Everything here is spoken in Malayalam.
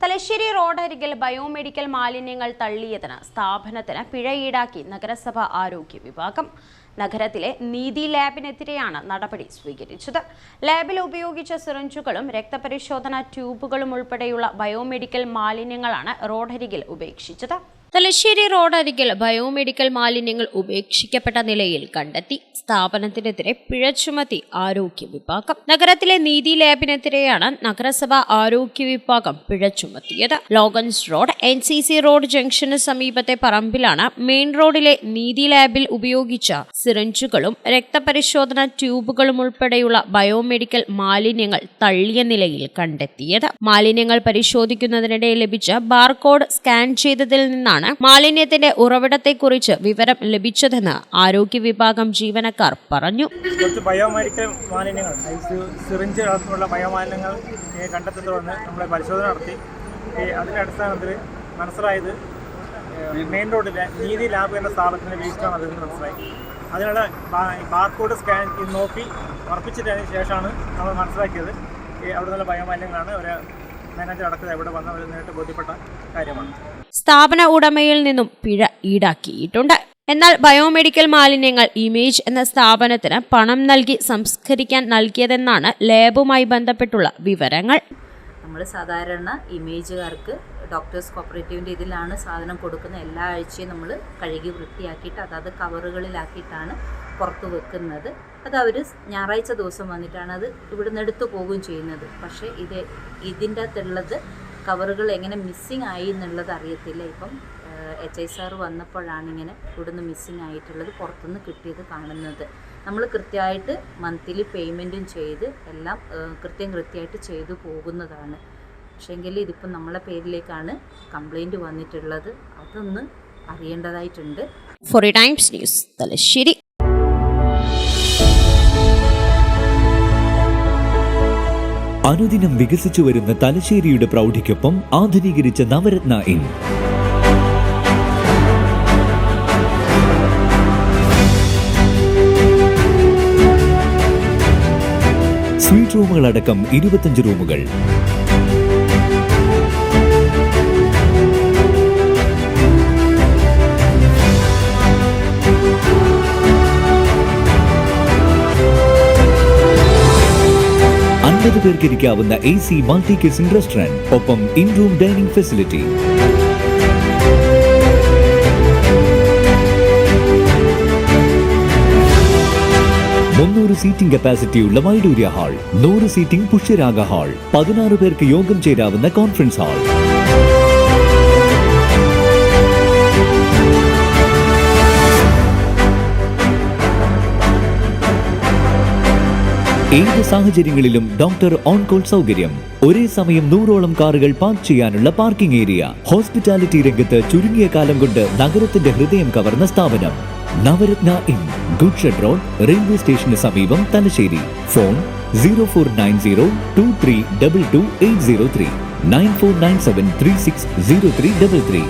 തലശ്ശേരി റോഡരികിൽ ബയോമെഡിക്കൽ മാലിന്യങ്ങൾ തള്ളിയതിന് സ്ഥാപനത്തിന് പിഴ ഈടാക്കി നഗരസഭ ആരോഗ്യ വിഭാഗം. നഗരത്തിലെ നീതി ലാബിനെതിരെയാണ് നടപടി സ്വീകരിച്ചത്. ലാബിൽ ഉപയോഗിച്ച സിറിഞ്ചുകളും രക്തപരിശോധന ട്യൂബുകളും ഉൾപ്പെടെയുള്ള ബയോമെഡിക്കൽ മാലിന്യങ്ങളാണ് റോഡരികിൽ ഉപേക്ഷിച്ചത്. തലശ്ശേരി റോഡരികിൽ ബയോമെഡിക്കൽ മാലിന്യങ്ങൾ ഉപേക്ഷിക്കപ്പെട്ട നിലയിൽ കണ്ടെത്തി സ്ഥാപനത്തിനെതിരെ പിഴ ചുമത്തി ആരോഗ്യ വിഭാഗം. നഗരത്തിലെ നീതി ലാബിനെതിരെയാണ് നഗരസഭ ആരോഗ്യ വിഭാഗം പിഴ ചുമത്തിയത്. Logan's road N C C road junction സമീപത്തെ പറമ്പിലാണ് മെയിൻ റോഡിലെ നീതി ലാബിൽ ഉപയോഗിച്ച സിറഞ്ചുകളും രക്തപരിശോധന ട്യൂബുകളും ഉൾപ്പെടെയുള്ള ബയോമെഡിക്കൽ മാലിന്യങ്ങൾ തള്ളിയ നിലയിൽ കണ്ടെത്തിയത്. മാലിന്യങ്ങൾ പരിശോധിക്കുന്നതിനിടെ ലഭിച്ച ബാർകോഡ് സ്കാൻ ചെയ്തതിൽ നിന്നാണ് മാലിന്യത്തിന്റെ ഉറവിടത്തെക്കുറിച്ച് വിവരം ലഭിച്ചതെന്ന് ആരോഗ്യ വിഭാഗം ജീവനക്കാർ പറഞ്ഞു. ബയോമെഡിക്കൽ മാലിന്യങ്ങൾ സിറിഞ്ച് അടക്കമുള്ള ബയോമാലിന്യങ്ങൾ കണ്ടെത്തുന്നതുകൊണ്ട് നമ്മൾ പരിശോധന നടത്തി. അതിന്റെ അടിസ്ഥാനത്തിൽ മനസ്സിലായത് മെയിൻ റോഡിലെ നീതി ലാബ് എന്ന സ്ഥാപനത്തിന്റെ വേസ്റ്റാണ് അതെന്ന് മനസ്സിലായി. അതിനുള്ള ബാർകോഡ് സ്കാൻ നോക്കി ഉറപ്പിച്ചിട്ടതിന് ശേഷമാണ് നമ്മൾ മനസ്സിലാക്കിയത്. അവിടെ നിന്നുള്ള ബയോമാലിന്യങ്ങളാണ് ഒരു മാനേജർ അടക്കം എവിടെ വന്ന് അവർ നേരിട്ട് ബോധ്യപ്പെട്ട കാര്യമാണ്. സ്ഥാപന ഉടമയിൽ നിന്നും പിഴ ഈടാക്കിയിട്ടുണ്ട്. എന്നാൽ ബയോമെഡിക്കൽ മാലിന്യങ്ങൾ ഇമേജ് എന്ന സ്ഥാപനത്തിന് പണം നൽകി സംസ്കരിക്കാൻ നൽകിയതെന്നാണ് ലാബുമായി ബന്ധപ്പെട്ടുള്ള വിവരങ്ങൾ. നമ്മൾ സാധാരണ ഇമേജുകാർക്ക് ഡോക്ടേഴ്സ് കോപ്പറേറ്റീവിന്റെ ഇതിലാണ് സാധനം കൊടുക്കുന്ന എല്ലാ ആഴ്ചയും നമ്മൾ കഴുകി വൃത്തിയാക്കിയിട്ട് അതായത് കവറുകളിലാക്കിയിട്ടാണ് പുറത്ത് വെക്കുന്നത്. അത് അവർ ഞായറാഴ്ച ദിവസം വന്നിട്ടാണ് അത് ഇവിടുന്ന് എടുത്തു പോവുകയും ചെയ്യുന്നത്. പക്ഷേ ഇത് ഇതിന്റെ അകത്തുള്ളത് കവറുകൾ എങ്ങനെ മിസ്സിങ് ആയി എന്നുള്ളത് അറിയത്തില്ല. ഇപ്പം എച്ച് ഐ സാർ വന്നപ്പോഴാണ് ഇങ്ങനെ ഇവിടുന്ന് മിസ്സിങ് ആയിട്ടുള്ളത് പുറത്തുനിന്ന് കിട്ടിയത് കാണുന്നത്. നമ്മൾ കൃത്യമായിട്ട് മന്ത്ലി പേയ്മെന്റും ചെയ്ത് എല്ലാം കൃത്യം കൃത്യമായിട്ട് ചെയ്തു പോകുന്നതാണ്. പക്ഷേങ്കിൽ ഇതിപ്പം നമ്മളെ പേരിലേക്കാണ് കംപ്ലൈന്റ് വന്നിട്ടുള്ളത്. അതൊന്ന് അറിയേണ്ടതായിട്ടുണ്ട്. Four times news Thalassery. അനുദിനം വികസിച്ചു വരുന്ന തലശ്ശേരിയുടെ പ്രൗഢിക്കൊപ്പം ആധുനീകരിച്ച നവരത്ന ഇൻ. സ്വീറ്റ് റൂമുകളടക്കം ഇരുപത്തഞ്ച് റൂമുകൾ. പേർക്ക് ഇരിക്കാവുന്ന A C multi kitchen restaurant ഒപ്പം ഇൻ റൂം ഡൈനിങ് ഫെസിലിറ്റി മുന്നൂറ് സീറ്റിംഗ് കപ്പാസിറ്റി ഉള്ള വൈഡൂര്യ ഹാൾ നൂറ് സീറ്റിംഗ് പുഷ്യരാഗ ഹാൾ പതിനാറ് പേർക്ക് യോഗം ചേരാവുന്ന കോൺഫറൻസ് ഹാൾ ഏത് സാഹചര്യങ്ങളിലും ഡോക്ടർ ഓൺ കോൾ സൗകര്യം. ഒരേ സമയം നൂറോളം കാറുകൾ പാർക്ക് ചെയ്യാനുള്ള പാർക്കിംഗ് ഏരിയ. ഹോസ്പിറ്റാലിറ്റി രംഗത്ത് ചുരുങ്ങിയ കാലം കൊണ്ട് നഗരത്തിന്റെ ഹൃദയം കവർന്ന സ്ഥാപനം. Navaratna inn goods shed road railway സ്റ്റേഷന് സമീപം Thalassery. Phone zero four nine zero two three double two eight zero three. Nine four nine seven three six zero three double three.